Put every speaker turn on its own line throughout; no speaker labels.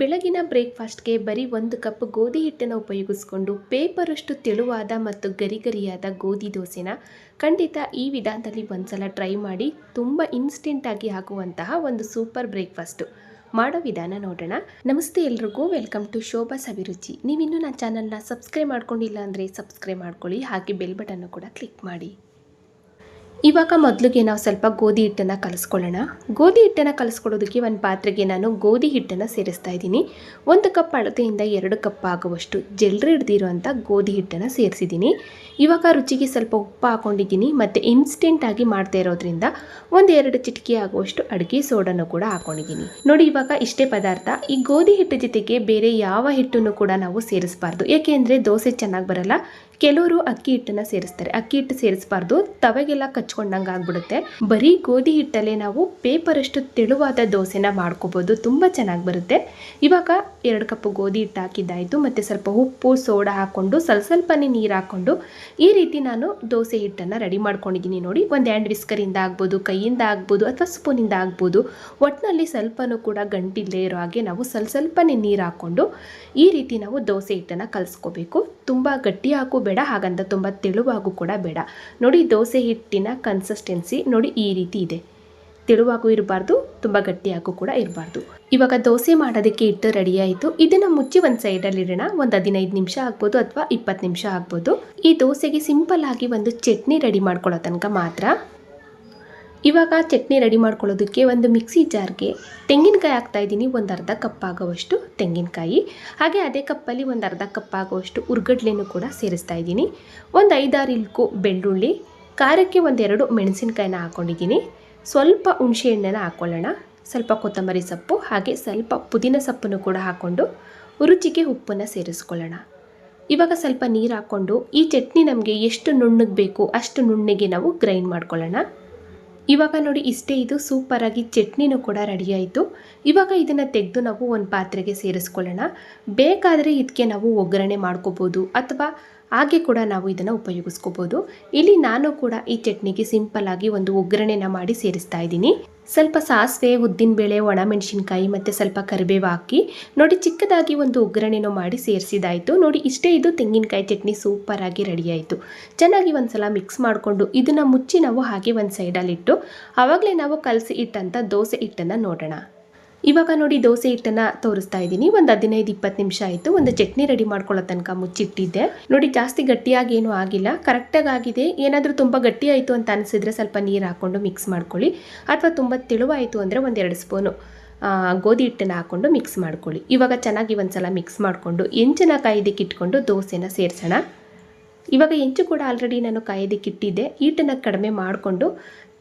ಬೆಳಗಿನ ಬ್ರೇಕ್ಫಾಸ್ಟ್ಗೆ ಬರೀ ಒಂದು ಕಪ್ ಗೋಧಿ ಹಿಟ್ಟನ್ನು ಉಪಯೋಗಿಸ್ಕೊಂಡು ಪೇಪರಷ್ಟು ತೆಳುವಾದ ಮತ್ತು ಗರಿಗರಿಯಾದ ಗೋಧಿ ದೋಸೆನ ಖಂಡಿತ ಈ ವಿಧಾನದಲ್ಲಿ ಒಂದ್ಸಲ ಟ್ರೈ ಮಾಡಿ ತುಂಬ ಇನ್ಸ್ಟೆಂಟಾಗಿ ಆಗುವಂತಹ ಒಂದು ಸೂಪರ್ ಬ್ರೇಕ್ಫಾಸ್ಟು. ಮಾಡೋ ವಿಧಾನ ನೋಡೋಣ. ನಮಸ್ತೆ ಎಲ್ರಿಗೂ, ವೆಲ್ಕಮ್ ಟು ಶೋಭಾ ಸವಿರುಚಿ. ನೀವಿನ್ನೂ ನನ್ನ ಚಾನಲ್ನ ಸಬ್ಸ್ಕ್ರೈಬ್ ಮಾಡ್ಕೊಂಡಿಲ್ಲ ಅಂದರೆ ಸಬ್ಸ್ಕ್ರೈಬ್ ಮಾಡ್ಕೊಳ್ಳಿ, ಹಾಗೆ ಬೆಲ್ ಬಟನ್ನು ಕೂಡ ಕ್ಲಿಕ್ ಮಾಡಿ. ಇವಾಗ ಮೊದಲಿಗೆ ನಾವು ಸ್ವಲ್ಪ ಗೋಧಿ ಹಿಟ್ಟನ್ನು ಕಲಿಸ್ಕೊಳ್ಳೋಣ. ಗೋಧಿ ಹಿಟ್ಟನ್ನು ಕಲಿಸ್ಕೊಳ್ಳೋದಕ್ಕೆ ಒಂದು ಪಾತ್ರೆಗೆ ನಾನು ಗೋಧಿ ಹಿಟ್ಟನ್ನು ಸೇರಿಸ್ತಾ ಇದ್ದೀನಿ. ಒಂದು ಕಪ್ ಅಳತೆಯಿಂದ ಎರಡು ಕಪ್ ಆಗುವಷ್ಟು ಜಲ್ರಿ ಹಿಡ್ದಿರುವಂಥ ಗೋಧಿ ಹಿಟ್ಟನ್ನು ಸೇರಿಸಿದ್ದೀನಿ. ಇವಾಗ ರುಚಿಗೆ ಸ್ವಲ್ಪ ಉಪ್ಪು ಹಾಕೊಂಡಿದ್ದೀನಿ ಮತ್ತು ಇನ್ಸ್ಟೆಂಟಾಗಿ ಮಾಡ್ತಾ ಇರೋದ್ರಿಂದ ಒಂದು ಎರಡು ಚಿಟಿಕೆ ಆಗುವಷ್ಟು ಅಡುಗೆ ಸೋಡನ್ನು ಕೂಡ ಹಾಕೊಂಡಿದ್ದೀನಿ. ನೋಡಿ ಇವಾಗ ಇಷ್ಟೇ ಪದಾರ್ಥ. ಈ ಗೋಧಿ ಹಿಟ್ಟು ಜೊತೆಗೆ ಬೇರೆ ಯಾವ ಹಿಟ್ಟನ್ನು ಕೂಡ ನಾವು ಸೇರಿಸಬಾರ್ದು. ಏಕೆಂದರೆ ದೋಸೆ ಚೆನ್ನಾಗಿ ಬರಲ್ಲ. ಕೆಲವರು ಅಕ್ಕಿ ಹಿಟ್ಟನ್ನು ಸೇರಿಸ್ತಾರೆ. ಅಕ್ಕಿ ಹಿಟ್ಟು ಸೇರಿಸಬಾರ್ದು, ತವೆಗೆಲ್ಲ ಕಚ್ಕೊಂಡಂಗೆ ಆಗ್ಬಿಡುತ್ತೆ. ಬರೀ ಗೋಧಿ ಹಿಟ್ಟಲ್ಲೇ ನಾವು ಪೇಪರಷ್ಟು ತೆಳುವಾದ ದೋಸೆನ ಮಾಡ್ಕೋಬೋದು. ತುಂಬ ಚೆನ್ನಾಗಿ ಬರುತ್ತೆ. ಇವಾಗ ಎರಡು ಕಪ್ ಗೋಧಿ ಹಿಟ್ಟು ಹಾಕಿದ್ದಾಯಿತು. ಮತ್ತು ಸ್ವಲ್ಪ ಉಪ್ಪು, ಸೋಡಾ ಹಾಕ್ಕೊಂಡು, ಸ್ವಲ್ಪ ಸ್ವಲ್ಪನೇ ನೀರು ಹಾಕ್ಕೊಂಡು ಈ ರೀತಿ ನಾನು ದೋಸೆ ಹಿಟ್ಟನ್ನು ರೆಡಿ ಮಾಡ್ಕೊಂಡಿದ್ದೀನಿ ನೋಡಿ. ಒಂದು ಹ್ಯಾಂಡ್ ವಿಸ್ಕರಿಂದ ಆಗ್ಬೋದು, ಕೈಯಿಂದ ಆಗ್ಬೋದು ಅಥವಾ ಸ್ಪೂನಿಂದ ಆಗ್ಬೋದು. ಒಟ್ಟಿನಲ್ಲಿ ಸ್ವಲ್ಪನೂ ಕೂಡ ಗಂಟಿಲ್ಲದೆ ಇರೋ ಹಾಗೆ ನಾವು ಸ್ವಲ್ಪ ಸ್ವಲ್ಪನೇ ನೀರು ಹಾಕ್ಕೊಂಡು ಈ ರೀತಿ ನಾವು ದೋಸೆ ಹಿಟ್ಟನ್ನು ಕಲಿಸ್ಕೋಬೇಕು. ತುಂಬ ಗಟ್ಟಿ ಹಾಕು ಬೇಡ, ಹಾಗಂತ ತುಂಬ ತೆಳುವಾಗೂ ಕೂಡ ಬೇಡ. ನೋಡಿ, ದೋಸೆ ಹಿಟ್ಟಿನ ಕನ್ಸಿಸ್ಟೆನ್ಸಿ ನೋಡಿ ಈ ರೀತಿ ಇದೆ. ತೆಳುವಾಗೂ ಇರಬಾರ್ದು, ತುಂಬ ಗಟ್ಟಿಯಾಗೂ ಕೂಡ ಇರಬಾರ್ದು. ಇವಾಗ ದೋಸೆ ಮಾಡೋದಕ್ಕೆ ಹಿಟ್ಟು ರೆಡಿ ಆಯಿತು. ಇದನ್ನು ಮುಚ್ಚಿ ಒಂದು ಸೈಡಲ್ಲಿ ಇಡೋಣ. ಒಂದು ಹದಿನೈದು ನಿಮಿಷ ಆಗ್ಬೋದು ಅಥವಾ ಇಪ್ಪತ್ತು ನಿಮಿಷ ಆಗ್ಬೋದು. ಈ ದೋಸೆಗೆ ಸಿಂಪಲ್ ಆಗಿ ಒಂದು ಚಟ್ನಿ ರೆಡಿ ಮಾಡ್ಕೊಳ್ಳೋ ತನಕ ಮಾತ್ರ ಇವಾಗ ಚಟ್ನಿ ರೆಡಿ ಮಾಡ್ಕೊಳ್ಳೋದಕ್ಕೆ ಒಂದು ಮಿಕ್ಸಿ ಜಾರ್ಗೆ ತೆಂಗಿನಕಾಯಿ ಹಾಕ್ತಾ ಇದ್ದೀನಿ. ಒಂದು ಅರ್ಧ ಕಪ್ ಆಗೋವಷ್ಟು ತೆಂಗಿನಕಾಯಿ. ಹಾಗೆ ಅದೇ ಕಪ್ಪಲ್ಲಿ ಒಂದು ಅರ್ಧ ಕಪ್ ಆಗೋವಷ್ಟು ಉರ್ಗಡ್ಲೆನೂ ಕೂಡ ಸೇರಿಸ್ತಾ ಇದ್ದೀನಿ. ಒಂದು ಐದಾರು ಇಲ್ಕು ಬೆಳ್ಳುಳ್ಳಿ, ಖಾರಕ್ಕೆ ಒಂದೆರಡು ಮೆಣಸಿನ್ಕಾಯಿನ ಹಾಕ್ಕೊಂಡಿದ್ದೀನಿ ಸ್ವಲ್ಪ ಹುಣಸೆ ಎಣ್ಣೆನ ಹಾಕ್ಕೊಳ್ಳೋಣ ಸ್ವಲ್ಪ ಕೊತ್ತಂಬರಿ ಸೊಪ್ಪು, ಹಾಗೆ ಸ್ವಲ್ಪ ಪುದೀನ ಸೊಪ್ಪನ್ನು ಕೂಡ ಹಾಕ್ಕೊಂಡು ರುಚಿಗೆ ಉಪ್ಪನ್ನು ಸೇರಿಸ್ಕೊಳ್ಳೋಣ. ಇವಾಗ ಸ್ವಲ್ಪ ನೀರು ಹಾಕ್ಕೊಂಡು ಈ ಚಟ್ನಿ ನಮಗೆ ಎಷ್ಟು ನುಣ್ಣಗೆ ಬೇಕು ಅಷ್ಟು ನುಣ್ಣಗೆ ನಾವು ಗ್ರೈಂಡ್ ಮಾಡ್ಕೊಳ್ಳೋಣ. ಇವಾಗ ನೋಡಿ ಇಷ್ಟೇ ಇದು ಸೂಪರಾಗಿ ಚಟ್ನಿನೂ ಕೂಡ ರೆಡಿ ಆಯಿತು. ಇವಾಗ ಇದನ್ನು ತೆಗೆದು ನಾವು ಒಂದು ಪಾತ್ರೆಗೆ ಸೇರಿಸ್ಕೊಳ್ಳೋಣ. ಬೇಕಾದರೆ ಇದಕ್ಕೆ ನಾವು ಒಗ್ಗರಣೆ ಮಾಡ್ಕೋಬೋದು ಅಥವಾ ಹಾಗೆ ಕೂಡ ನಾವು ಇದನ್ನು ಉಪಯೋಗಿಸ್ಕೋಬೋದು. ಇಲ್ಲಿ ನಾನು ಕೂಡ ಈ ಚಟ್ನಿಗೆ ಸಿಂಪಲ್ ಆಗಿ ಒಂದು ಒಗ್ಗರಣೆನ ಮಾಡಿ ಸೇರಿಸ್ತಾ ಇದ್ದೀನಿ. ಸ್ವಲ್ಪ ಸಾಸಿವೆ, ಉದ್ದಿನಬೇಳೆ, ಒಣಮೆಣಸಿನ್ಕಾಯಿ ಮತ್ತು ಸ್ವಲ್ಪ ಕರಿಬೇವು ಹಾಕಿ ನೋಡಿ ಚಿಕ್ಕದಾಗಿ ಒಂದು ಒಗ್ಗರಣೆನೂ ಮಾಡಿ ಸೇರಿಸಿದಾಯಿತು. ನೋಡಿ ಇಷ್ಟೇ ಇದು ತೆಂಗಿನಕಾಯಿ ಚಟ್ನಿ ಸೂಪರಾಗಿ ರೆಡಿ ಆಯಿತು. ಚೆನ್ನಾಗಿ ಒಂದ್ಸಲ ಮಿಕ್ಸ್ ಮಾಡಿಕೊಂಡು ಇದನ್ನು ಮುಚ್ಚಿ ನಾವು ಹಾಗೆ ಒಂದು ಸೈಡಲ್ಲಿಟ್ಟು ಆವಾಗಲೇ ನಾವು ಕಲಸಿ ಇಟ್ಟಂಥ ದೋಸೆ ಹಿಟ್ಟನ್ನು ನೋಡೋಣ. ಇವಾಗ ನೋಡಿ ದೋಸೆ ಹಿಟ್ಟನ್ನು ತೋರಿಸ್ತಾ ಇದ್ದೀನಿ. ಒಂದು ಹದಿನೈದು, ಇಪ್ಪತ್ತು ನಿಮಿಷ ಆಯಿತು. ಒಂದು ಚಟ್ನಿ ರೆಡಿ ಮಾಡ್ಕೊಳ್ಳೋ ತನಕ ಮುಚ್ಚಿಟ್ಟಿದ್ದೆ. ನೋಡಿ ಜಾಸ್ತಿ ಗಟ್ಟಿಯಾಗಿ ಏನೂ ಆಗಿಲ್ಲ. ಕರೆಕ್ಟಾಗಿ ಆಗಿದೆ. ಏನಾದರೂ ತುಂಬ ಗಟ್ಟಿ ಆಯಿತು ಅಂತ ಅನಿಸಿದ್ರೆ ಸ್ವಲ್ಪ ನೀರು ಹಾಕ್ಕೊಂಡು ಮಿಕ್ಸ್ ಮಾಡ್ಕೊಳ್ಳಿ. ಅಥವಾ ತುಂಬ ತೆಳುವಾಯಿತು ಅಂದರೆ ಒಂದೆರಡು ಸ್ಪೂನು ಗೋಧಿ ಹಿಟ್ಟನ್ನು ಹಾಕ್ಕೊಂಡು ಮಿಕ್ಸ್ ಮಾಡ್ಕೊಳ್ಳಿ. ಇವಾಗ ಚೆನ್ನಾಗಿ ಒಂದ್ಸಲ ಮಿಕ್ಸ್ ಮಾಡಿಕೊಂಡು ಹೆಂಚನ ಕಾಯ್ದಕ್ಕೆ ಇಟ್ಕೊಂಡು ದೋಸೆನ ಸೇರಿಸೋಣ. ಇವಾಗ ಹೆಂಚು ಕೂಡ ಆಲ್ರೆಡಿ ನಾನು ಕಾಯೋದಕ್ಕೆ ಇಟ್ಟಿದ್ದೆ. ಹಿಟ್ಟನ್ನು ಕಡಿಮೆ ಮಾಡಿಕೊಂಡು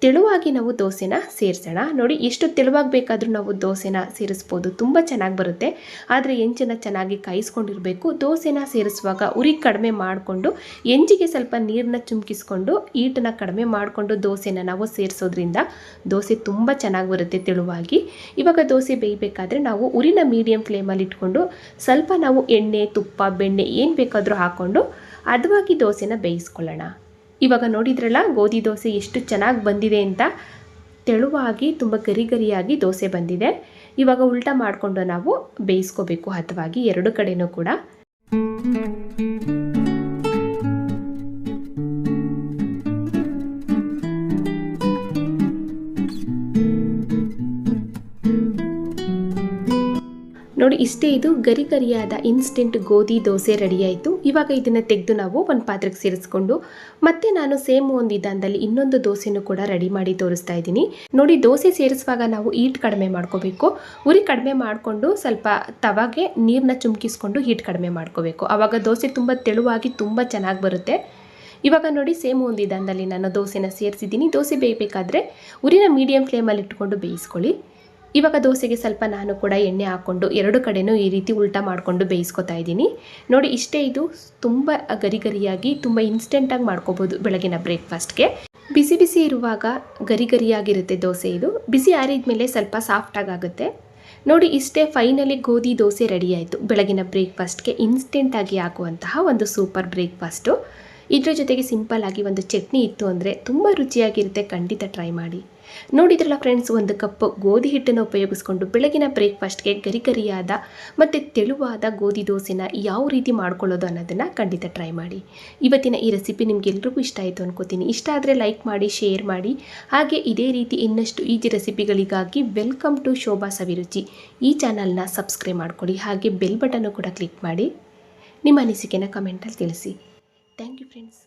ತೆಳುವಾಗಿ ನಾವು ದೋಸೆನ ಸೇರಿಸೋಣ. ನೋಡಿ, ಎಷ್ಟು ತೆಳುವಾಗಿ ಬೇಕಾದರೂ ನಾವು ದೋಸೆನ ಸೇರಿಸ್ಬೋದು. ತುಂಬ ಚೆನ್ನಾಗಿ ಬರುತ್ತೆ. ಆದರೆ ಹೆಂಚನ್ನು ಚೆನ್ನಾಗಿ ಕಾಯಿಸ್ಕೊಂಡಿರಬೇಕು. ದೋಸೆನ ಸೇರಿಸುವಾಗ ಉರಿ ಕಡಿಮೆ ಮಾಡಿಕೊಂಡು ಎಂಜಿಗೆ ಸ್ವಲ್ಪ ನೀರನ್ನ ಚುಮ್ಕಿಸ್ಕೊಂಡು ಈಟನ್ನು ಕಡಿಮೆ ಮಾಡಿಕೊಂಡು ದೋಸೆನ ನಾವು ಸೇರಿಸೋದ್ರಿಂದ ದೋಸೆ ತುಂಬ ಚೆನ್ನಾಗಿ ಬರುತ್ತೆ ತೆಳುವಾಗಿ. ಇವಾಗ ದೋಸೆ ಬೇಯಬೇಕಾದ್ರೆ ನಾವು ಉರಿನ ಮೀಡಿಯಂ ಫ್ಲೇಮಲ್ಲಿ ಇಟ್ಕೊಂಡು, ಸ್ವಲ್ಪ ನಾವು ಎಣ್ಣೆ, ತುಪ್ಪ, ಬೆಣ್ಣೆ ಏನು ಬೇಕಾದರೂ ಹಾಕ್ಕೊಂಡು ಅದವಾಗಿ ದೋಸೆನ ಬೇಯಿಸ್ಕೊಳ್ಳೋಣ. ಇವಾಗ ನೋಡಿದ್ರಲ್ಲ, ಗೋಧಿ ದೋಸೆ ಎಷ್ಟು ಚೆನ್ನಾಗಿ ಬಂದಿದೆ ಅಂತ? ತೆಳುವಾಗಿ, ತುಂಬ ಗರಿ ಗರಿಯಾಗಿ ದೋಸೆ ಬಂದಿದೆ. ಇವಾಗ ಉಲ್ಟಾ ಮಾಡಿಕೊಂಡು ನಾವು ಬೇಯಿಸ್ಕೋಬೇಕು ಹತವಾಗಿ ಎರಡು ಕಡೆಯೂ ಕೂಡ. ನೋಡಿ, ಇಷ್ಟೇ ಇದು ಗರಿ ಗರಿಯಾದ ಇನ್ಸ್ಟೆಂಟ್ ಗೋಧಿ ದೋಸೆ ರೆಡಿಯಾಯಿತು. ಇವಾಗ ಇದನ್ನು ತೆಗೆದು ನಾವು ಒಂದು ಪಾತ್ರೆಗೆ ಸೇರಿಸ್ಕೊಂಡು, ಮತ್ತೆ ನಾನು ಸೇಮ್ ಒಂದು ವಿಧಾನದಲ್ಲಿ ಇನ್ನೊಂದು ದೋಸೆನೂ ಕೂಡ ರೆಡಿ ಮಾಡಿ ತೋರಿಸ್ತಾ ಇದ್ದೀನಿ. ನೋಡಿ, ದೋಸೆ ಸೇರಿಸುವಾಗ ನಾವು ಹೀಟ್ ಕಡಿಮೆ ಮಾಡ್ಕೋಬೇಕು. ಉರಿ ಕಡಿಮೆ ಮಾಡಿಕೊಂಡು ಸ್ವಲ್ಪ ತವಾಗೆ ನೀರನ್ನ ಚುಮ್ಕಿಸ್ಕೊಂಡು ಹೀಟ್ ಕಡಿಮೆ ಮಾಡ್ಕೋಬೇಕು. ಆವಾಗ ದೋಸೆ ತುಂಬ ತೆಳುವಾಗಿ ತುಂಬ ಚೆನ್ನಾಗಿ ಬರುತ್ತೆ. ಇವಾಗ ನೋಡಿ, ಸೇಮ್ ಒಂದು ವಿಧಾನದಲ್ಲಿ ನಾನು ದೋಸೆನ ಸೇರಿಸಿದ್ದೀನಿ. ದೋಸೆ ಬೇಯಬೇಕಾದ್ರೆ ಉರಿನ ಮೀಡಿಯಂ ಫ್ಲೇಮಲ್ಲಿ ಇಟ್ಕೊಂಡು ಬೇಯಿಸ್ಕೊಳ್ಳಿ. ಇವಾಗ ದೋಸೆಗೆ ಸ್ವಲ್ಪ ನಾನು ಕೂಡ ಎಣ್ಣೆ ಹಾಕ್ಕೊಂಡು ಎರಡು ಕಡೆನೂ ಈ ರೀತಿ ಉಲ್ಟಾ ಮಾಡಿಕೊಂಡು ಬೇಯಿಸ್ಕೊತಾ ಇದ್ದೀನಿ. ನೋಡಿ, ಇಷ್ಟೇ ಇದು ತುಂಬ ಗರಿ ಗರಿಯಾಗಿ ತುಂಬ ಇನ್ಸ್ಟೆಂಟಾಗಿ ಮಾಡ್ಕೋಬೋದು ಬೆಳಗಿನ ಬ್ರೇಕ್ಫಾಸ್ಟ್ಗೆ. ಬಿಸಿ ಬಿಸಿ ಇರುವಾಗ ಗರಿ ಗರಿಯಾಗಿರುತ್ತೆ ದೋಸೆ ಇದು. ಬಿಸಿ ಆರಿದ ಮೇಲೆ ಸ್ವಲ್ಪ ಸಾಫ್ಟಾಗಿ ಆಗುತ್ತೆ. ನೋಡಿ, ಇಷ್ಟೇ ಫೈನಲಿ ಗೋಧಿ ದೋಸೆ ರೆಡಿ ಆಯಿತು. ಬೆಳಗಿನ ಬ್ರೇಕ್ಫಾಸ್ಟ್ಗೆ ಇನ್ಸ್ಟೆಂಟಾಗಿ ಹಾಕುವಂತಹ ಒಂದು ಸೂಪರ್ ಬ್ರೇಕ್ಫಾಸ್ಟು ಇದ್ರ ಜೊತೆಗೆ ಸಿಂಪಲ್ ಆಗಿ ಒಂದು ಚಟ್ನಿ ಇತ್ತು ಅಂದರೆ ತುಂಬ ರುಚಿಯಾಗಿರುತ್ತೆ. ಖಂಡಿತ ಟ್ರೈ ಮಾಡಿ. ನೋಡಿದ್ರಲ್ಲ ಫ್ರೆಂಡ್ಸ್ ಒಂದು ಕಪ್ ಗೋಧಿ ಹಿಟ್ಟನ್ನು ಉಪಯೋಗಿಸ್ಕೊಂಡು ಬೆಳಗಿನ ಬ್ರೇಕ್ಫಾಸ್ಟ್ಗೆ ಗರಿ ಗರಿಯಾದ ಮತ್ತು ತೆಳುವಾದ ಗೋಧಿ ದೋಸೆನ ಯಾವ ರೀತಿ ಮಾಡ್ಕೊಳ್ಳೋದು ಅನ್ನೋದನ್ನು ಖಂಡಿತ ಟ್ರೈ ಮಾಡಿ. ಇವತ್ತಿನ ಈ ರೆಸಿಪಿ ನಿಮಗೆಲ್ರಿಗೂ ಇಷ್ಟ ಆಯಿತು ಅನ್ಕೋತೀನಿ. ಇಷ್ಟ ಆದರೆ ಲೈಕ್ ಮಾಡಿ ಶೇರ್ ಮಾಡಿ. ಹಾಗೆ ಇದೇ ರೀತಿ ಇನ್ನಷ್ಟು ಈಜಿ ರೆಸಿಪಿಗಳಿಗಾಗಿ ವೆಲ್ಕಮ್ ಟು ಶೋಭಾ ಸವಿರುಚಿ. ಈ ಚಾನಲ್ನ ಸಬ್ಸ್ಕ್ರೈಬ್ ಮಾಡ್ಕೊಳ್ಳಿ. ಹಾಗೆ ಬೆಲ್ ಬಟನ್ನು ಕೂಡ ಕ್ಲಿಕ್ ಮಾಡಿ. ನಿಮ್ಮ ಅನಿಸಿಕೆನ ಕಮೆಂಟಲ್ಲಿ ತಿಳಿಸಿ. Thank you friends